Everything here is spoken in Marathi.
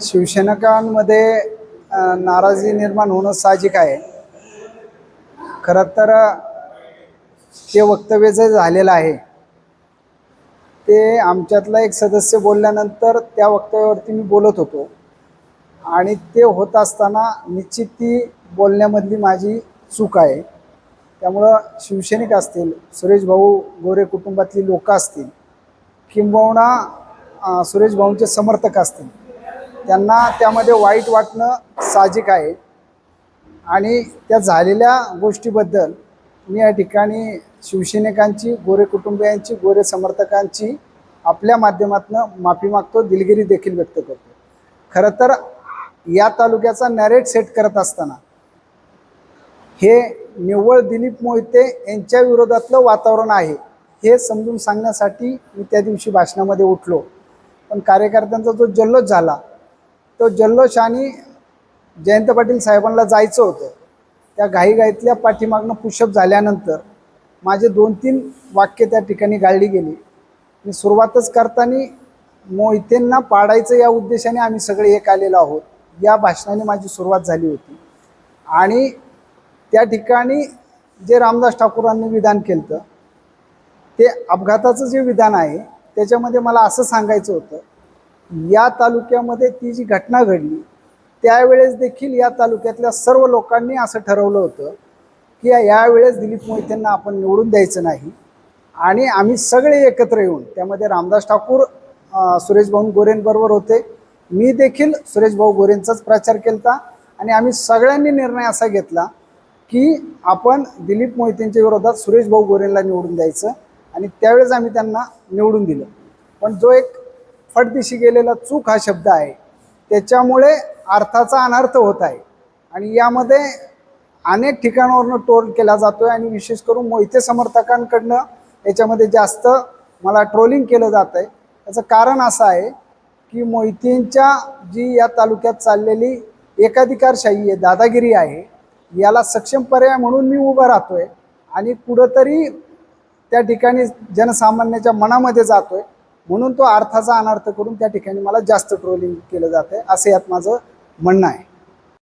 शिवसेनकांमध्ये नाराजी निर्माण होणं साहजिक आहे. खरं तर ते वक्तव्य जे झालेलं आहे ते आमच्यातला एक सदस्य बोलल्यानंतर त्या वक्तव्यावरती मी बोलत होतो. आणि ते होत असताना निश्चित ती बोलण्यामधली माझी चूक आहे. त्यामुळं शिवसैनिक असतील सुरेश भाऊ गोरे कुटुंबातली लोकं असतील किंबहुना सुरेश भाऊंचे समर्थक असतील त्यांना त्यामध्ये वाईट वाटणं साहजिक आहे. आणि त्या झालेल्या गोष्टीबद्दल मी या ठिकाणी शिवसैनिकांची गोरे कुटुंबियांची गोरे समर्थकांची आपल्या माध्यमातून माफी मागतो दिलगिरी देखील व्यक्त करतो. खरं तर या तालुक्याचा नॅरेट सेट करत असताना हे निव्वळ दिलीप मोहिते यांच्या विरोधातलं वातावरण आहे हे समजून सांगण्यासाठी मी त्या दिवशी भाषणामध्ये उठलो. पण कार्यकर्त्यांचा जो जल्लोष झाला तो जल्लोष आणि जयंत पाटील साहेबांना जायचं होतं. त्या घाईघाईतल्या पाठीमागनं पुशअप झाल्यानंतर माझे दोन तीन वाक्य त्या ठिकाणी गाळली गेली. मी सुरुवातच करताना मोहितेंना पाडायचं या उद्देशाने आम्ही सगळे एक आलेलो आहोत. या भाषणाने माझी सुरुवात झाली होती. आणि त्या ठिकाणी जे रामदास ठाकूरांनी विधान केलं ते अपघाताचं जे विधान आहे त्याच्यामध्ये मला असं सांगायचं होतं या तालुक्यामध्ये ती जी घटना घडली त्यावेळेस देखील या तालुक्यातल्या सर्व लोकांनी असं ठरवलं होतं की यावेळेस दिलीप मोहितेंना आपण निवडून द्यायचं नाही. आणि आम्ही सगळे एकत्र येऊन त्यामध्ये रामदास ठाकूर सुरेशभाऊ सुरेश भाऊ गोरेंबरोबर होते. मी देखील सुरेश भाऊ गोरेंचाच प्रचार केला आणि आम्ही सगळ्यांनी निर्णय असा घेतला की आपण दिलीप मोहितेंच्या विरोधात सुरेश भाऊ निवडून द्यायचं आणि त्यावेळेस आम्ही त्यांना निवडून दिलं. पण जो एक फटदिशी गेलेला चूक हा शब्द आहे. त्याच्यामुळे अर्थाचा अनर्थ होत आहे. आणि यामध्ये अनेक ठिकाणावरनं टोल केला जातो आहे आणि विशेष करून मोहिते समर्थकांकडनं याच्यामध्ये जास्त मला ट्रोलिंग केलं जात आहे त्याचं कारण असं आहे की मोहितेंच्या जी या तालुक्यात चाललेली एकाधिकारशाही आहे दादागिरी आहे याला सक्षम पर्याय म्हणून मी उभा राहतो आहे आणि कुठंतरी त्या ठिकाणी जनसामान्याच्या मनामध्ये जातो आहे म्हणून तो अर्थाचा अनर्थ करून त्या ठिकाणी मला जास्त ट्रोलिंग केलं जातं आहे असं यात माझं म्हणणं आहे.